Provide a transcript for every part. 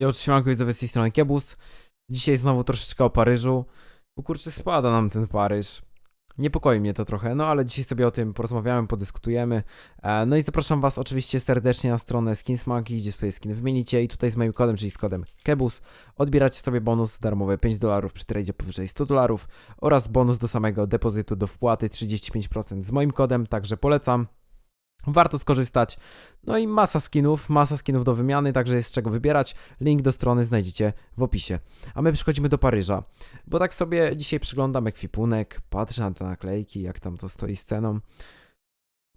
Ja otrzymałem widzowie z tej strony Kiebus. Dzisiaj znowu troszeczkę o Paryżu. Bo kurczę, spada nam ten Paryż. Niepokoi mnie to trochę, no ale dzisiaj sobie o tym porozmawiamy, podyskutujemy. E, no i zapraszam Was oczywiście serdecznie na stronę Skinsmaki, gdzie swoje skiny wymienicie i tutaj z moim kodem, czyli z kodem KEBUS odbieracie sobie bonus darmowy 5 dolarów przy tradzie powyżej 100 dolarów oraz bonus do samego depozytu do wpłaty 35% z moim kodem, także polecam. Warto skorzystać. No i masa skinów, masa skinów do wymiany, także jest z czego wybierać. Link do strony znajdziecie w opisie. A my przechodzimy do Paryża, bo tak sobie dzisiaj przyglądam ekwipunek, patrzę na te naklejki, jak tam to stoi z ceną.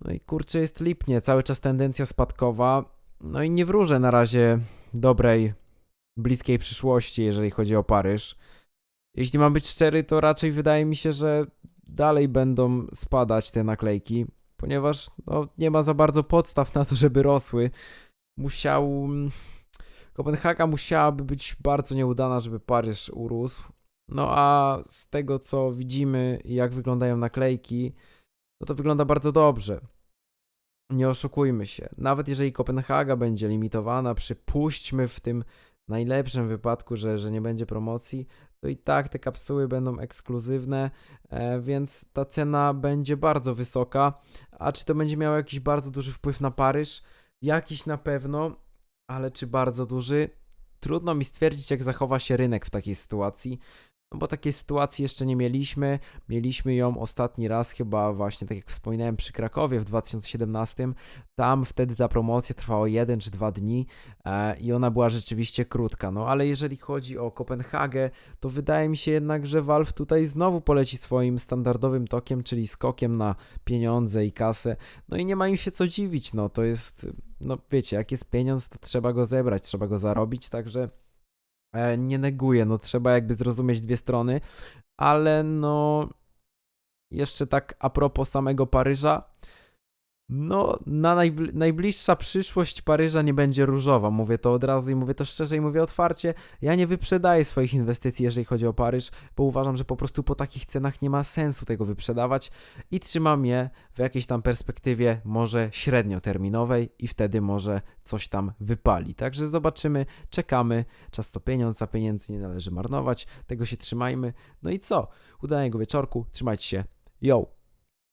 No i kurczę, jest lipnie, cały czas tendencja spadkowa. No i nie wróżę na razie dobrej, bliskiej przyszłości, jeżeli chodzi o Paryż. Jeśli mam być szczery, to raczej wydaje mi się, że dalej będą spadać te naklejki ponieważ no, nie ma za bardzo podstaw na to, żeby rosły. Musiał. Kopenhaga musiałaby być bardzo nieudana, żeby Paryż urósł. No a z tego co widzimy, jak wyglądają naklejki, no to wygląda bardzo dobrze. Nie oszukujmy się. Nawet jeżeli Kopenhaga będzie limitowana, przypuśćmy w tym najlepszym wypadku, że, że nie będzie promocji, to i tak te kapsuły będą ekskluzywne, e, więc ta cena będzie bardzo wysoka. A czy to będzie miało jakiś bardzo duży wpływ na Paryż? Jakiś na pewno, ale czy bardzo duży? Trudno mi stwierdzić, jak zachowa się rynek w takiej sytuacji. No bo takiej sytuacji jeszcze nie mieliśmy. Mieliśmy ją ostatni raz chyba właśnie, tak jak wspominałem, przy Krakowie w 2017. Tam wtedy ta promocja trwała 1 czy 2 dni e, i ona była rzeczywiście krótka. No ale jeżeli chodzi o Kopenhagę, to wydaje mi się jednak, że Valve tutaj znowu poleci swoim standardowym tokiem, czyli skokiem na pieniądze i kasę. No i nie ma im się co dziwić, no to jest, no wiecie, jak jest pieniądz, to trzeba go zebrać, trzeba go zarobić, także nie neguję, no trzeba jakby zrozumieć dwie strony, ale no jeszcze tak a propos samego Paryża, no na najbli- najbliższa przyszłość Paryża nie będzie różowa, mówię to od razu i mówię to szczerze i mówię otwarcie, ja nie wyprzedaję swoich inwestycji, jeżeli chodzi o Paryż, bo uważam, że po prostu po takich cenach nie ma sensu tego wyprzedawać i trzymam je w jakiejś tam perspektywie może średnioterminowej i wtedy może coś tam wypali. Także zobaczymy, czekamy, czas to pieniądz, a pieniędzy nie należy marnować, tego się trzymajmy. No i co? Udanego wieczorku, trzymajcie się, yo!